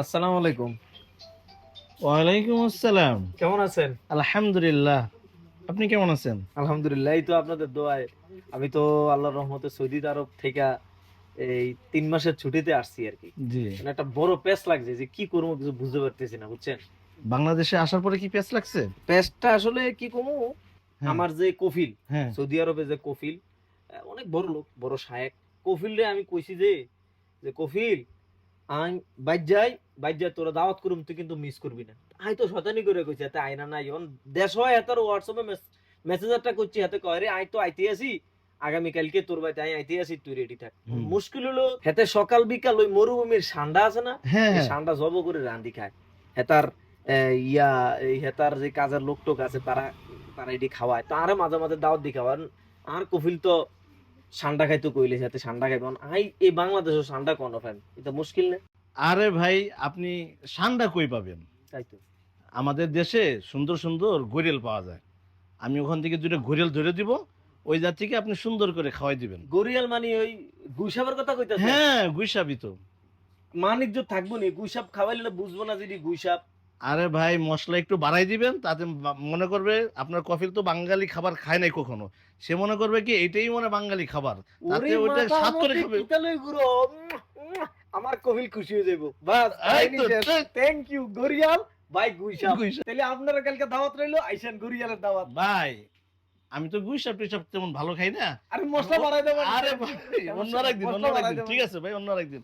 আসসালামু আলাইকুম। ওয়ালাইকুম আসসালাম। কেমন আছেন? আলহামদুলিল্লাহ। আপনি কেমন আছেন? আলহামদুলিল্লাহ এই তো আপনাদের দোয়ায়। আমি তো আল্লাহর রহমতে সৌদি আরব থেকে এই তিন মাসের ছুটিতে আসছি আর কি। জি। মানে একটা বড় পেস লাগছে যে কি করব কিছু বুঝতে পারতেছি না বুঝছেন? বাংলাদেশে আসার পরে কি পেঁচ লাগছে? পেসটা আসলে কি কমু হ্যাঁ, আমার যে কফিল হ্যাঁ। সৌদি আরবে যে কফিল অনেক বড় লোক বড় শায়েক। কফিল রে আমি কইছি যে যে কফিল আই বাইর যাই বাইর যাই তোরা দাওয়াত করুম তুই কিন্তু মিস করবি না। আই তো শতানি করে কইছি এতে নাই। অন দেশ হয় এত হোয়াটসঅ্যাপে মেসেজারটা করছি হাতে কয় রে আই তো আইতে আসি। আগামী কালকে তোর বাড়িতে আই আইতে আসি তুই রেডি থাক। মুশকিল হলো হেতে সকাল বিকাল ওই মরুভূমির ঠান্ডা আছে না হ্যাঁ হ্যাঁ। ঠান্ডা জব করে রান্দি খায়। হেতার ইয়া এই হেতার যে কাজের লোক টোক আছে তারা তারা এটি খাওয়ায়। তো আরে মাঝে মাঝে দাওয়াত দি খাওয়ান আর কফিল তো ঠান্ডা খাইতো কইলে সাথে ঠান্ডা খাইব। আই এই বাংলাদেশে সান্ডা কোন ফ্যান এটা মুশকিল না? আরে ভাই আপনি সান্ডা কই পাবেন? তাই তো। আমাদের দেশে সুন্দর সুন্দর ঘুরেল পাওয়া যায়। আমি ওখান থেকে দুটো ঘুরেল ধরে দিব ওই জাতিকে আপনি সুন্দর করে খাওয়াই দিবেন। গরিয়াল মানে ওই গুইসাবের কথা কইতাছে হ্যাঁ গুইসাবি তো। মানিজ্য থাকব নি গুইসাব খাওয়াইলে বুঝব না যদি গুইসাব আরে ভাই মশলা একটু বাড়াই দিবেন তাতে মনে করবে আপনার কফিল তো বাঙালি খাবার খায় নাই কখনো। সে মনে করবে কি এটাই মনে বাঙালি খাবার। তাতে ওইটা স্বাদ করে খাবে। আমার কফিল খুশি হয়ে যাব থ্যাংক ইউ গরিয়াল ভাই গুইসা তাহলে আপনারা কালকে দাওয়াত রইল আইসান গরিয়ালের দাওয়াত। ভাই আমি তো গুইসা টিসাপ তেমন ভালো খাই না। আরে মশলা বাড়াই দেবো আরে ভাই অন্য আরেকদিন অন্য আরেকদিন ঠিক আছে ভাই অন্য আরেকদিন।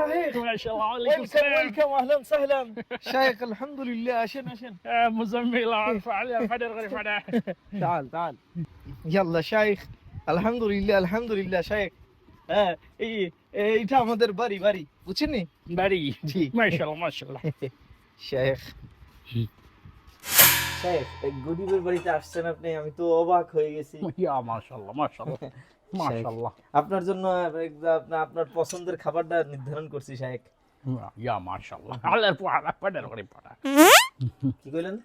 يلا شاهد ما شاء الله عليكم ويلكم السلام ويلكم اهلا وسهلا شايخ الحمد لله عشان عشان آه، مزمل عارف علي فدر غير فدر تعال تعال يلا شايخ الحمد لله الحمد لله شايخ হ্যাঁ এই এইটা আমাদের বাড়ি বাড়ি বুঝছেন بري জি ما شاء الله ما شاء الله শেখ শেখ এই গরিবের বাড়িতে আসছেন আপনি আমি তো অবাক হয়ে গেছি يا ما شاء আপনার জন্য আপনার পছন্দের খাবারটা নির্ধারণ করছি ইয়া আল্লাহর করে পড়া কি কইলেন?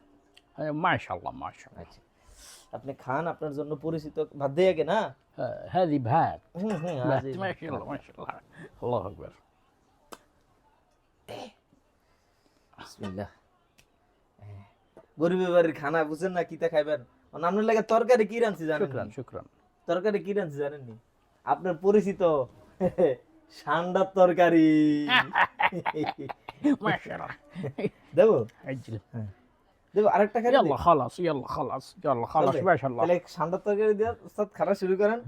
আচ্ছা। আপনি খান আপনার জন্য পরিচিত ভাত আগে না? হ্যাঁ জি ভাত। আকবার। গরিবের বাড়ির খানা বুঝেন না কিতা খাইবেন? আপনার লাগে তরকারি কি রাঁধছি জানেন শুক্রান। তরকারি কি জানেন জানেননি? আপনার পরিচিত সান্ডার তরকারি। দেবো? হ্যাঁ। দেবো আরেকটা খাই খালাস খালাস খালাস মাশাআল্লাহ। তাহলে সান্ডার তরকারি দিয়ে উস্তাদ খাওয়া শুরু করেন।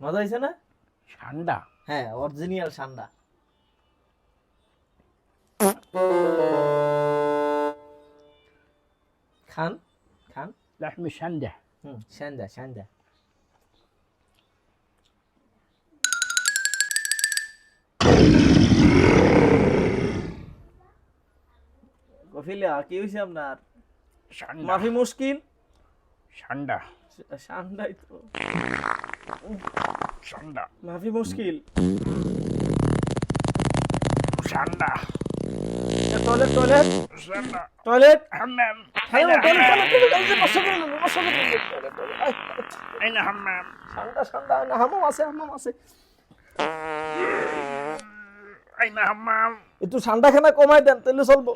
মজা হয়েছে না? ঠান্ডা হ্যাঁ অরিজিনাল ঠান্ডা খান খান لحم شنده হুম সান্দা সান্দা কফিলা কি হয়েছে আপনার شنده মাফি মুশকিল شنده সান্ডাই তো شنده মাফি মুশকিল شنده টয়লেট টয়লেট। টয়লেট। হাম্মাম। হ্যাঁ, হাম্মাম। টয়লেট টয়লেট আচ্ছা। হাম্মাম। ঠান্ডা ঠান্ডা না হাম্মাম আছে হাম্মাম আছে। আইনা হাম্মাম। একটু ঠান্ডা খানা কমাই দেন তাহলে চলবো।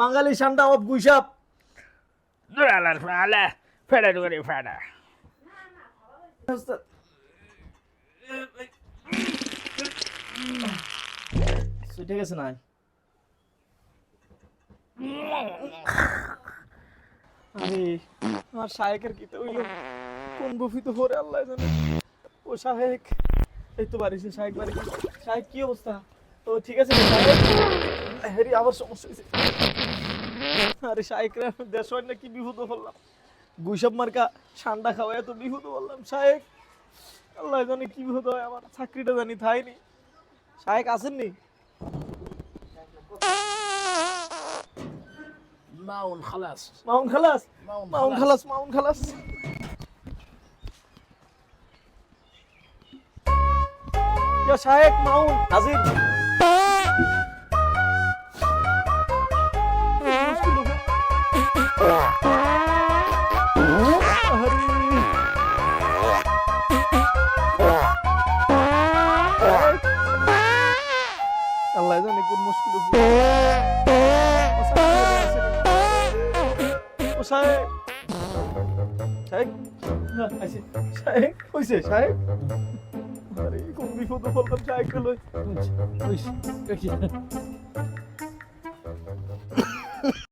বাঙালি ঠান্ডা অফ গুইসাপ দুরালার ফালা ফেড়া ফেড়া। হ্যাঁ, হ্যাঁ, সুইটে আরে, আমার শায়েকের কি তো কোন তো হরে আল্লাহ জানে। ও এই তো বাড়ি বাড়ি কি অবস্থা? ও, ঠিক আছে আবার সমস্যা হয়েছে আরে দেশ না কি বিহুদ বললাম। গুইসব মার্কা ঠান্ডা খাওয়া এত বিহুদ বললাম শাহেক আল্লাহ জানে কি বিহুদ হয়, আমার চাকরিটা জানি থাইনি। শাহেক আসেননি? মাউন খালাস। মাউন খালাস? মাউন খালাস। মাউন খালাস। শাহেক মাউন হাজির। Yeah. জানি কোন মুশকিল ও সাহেব সাহেব। সাহেব। হইছে সাহেব আরে কোন